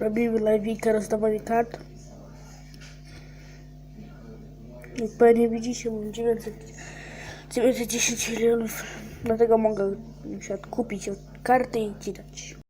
Robimy live'ika rozdawanie kart. Jak pewnie widzicie, mam 900, 910 milionów. Dlatego mogę na przykład kupić karty i ci dać.